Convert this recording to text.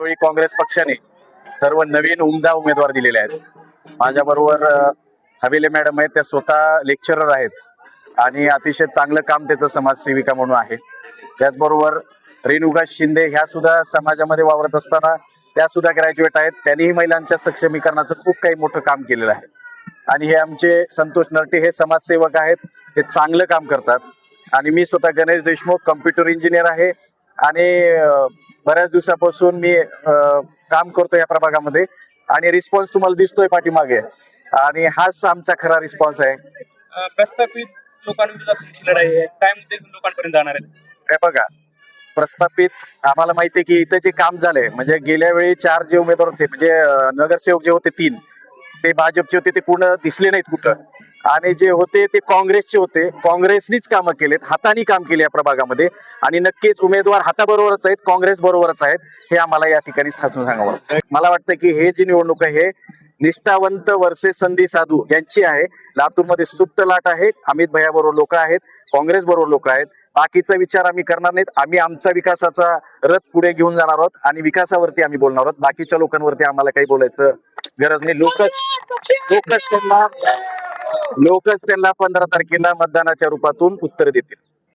यावेळी काँग्रेस पक्षाने सर्व नवीन उमदा उमेदवार दिलेले आहेत. माझ्या बरोबर हवेले मॅडम आहेत त्या स्वतः लेक्चरर आहेत आणि अतिशय चांगलं काम त्याचं समाजसेविका म्हणून आहे. त्याचबरोबर रेणुका शिंदे ह्या सुद्धा समाजामध्ये वावरत असताना त्या सुद्धा ग्रॅज्युएट आहेत. त्यांनीही महिलांच्या सक्षमीकरणाचं खूप काही मोठं काम केलेलं आहे. आणि हे आमचे संतोष नरटे हे समाजसेवक आहेत. ते चांगलं काम करतात. आणि मी स्वतः गणेश देशमुख कम्प्युटर इंजिनियर आहे. आणि बऱ्याच दिवसापासून मी काम करतो या प्रभागामध्ये आणि रिस्पॉन्स तुम्हाला दिसतोय पाठीमागे. आणि हाच आमचा खरा रिस्पॉन्स आहे. प्रस्थापित लोकांविरोधात तुमची लढाई आहे. काय मुद्दे घेऊन लोकांपर्यंत जाणार आहेत? हे बघा प्रस्थापित आम्हाला माहिती आहे की इथं जे काम झालंय म्हणजे गेल्या वेळी चार जे उमेदवार होते म्हणजे अं, नगरसेवक जे होते तीन ते भाजपचे होते ते पूर्ण दिसले नाहीत कुठं. आणि जे होते ते काँग्रेसचे होते. काँग्रेसनीच कामं केलेत. हाताने काम केले या प्रभागामध्ये. आणि नक्कीच उमेदवार हाताबरोबरच आहेत काँग्रेस बरोबरच आहेत हे आम्हाला या ठिकाणी ठासून सांगावं मला वाटतं की हे जी निवडणूक आहे हे निष्ठावंत वर्सेस संधी साधू यांची आहे. लातूरमध्ये सुप्त लाट आहे. अमित भैया बरोबर लोक आहेत. काँग्रेस बरोबर लोक आहेत. बाकीचा विचार आम्ही करणार नाहीत. आम्ही आमचा विकासाचा रथ पुढे घेऊन जाणार आहोत आणि विकासावरती आम्ही बोलणार आहोत. बाकीच्या लोकांवरती आम्हाला काही बोलायचं गरज नाही. लोकच लोकच त्यांना लोकच त्यांना पंधरा तारखेला मतदानाच्या रूपातून उत्तर देतील.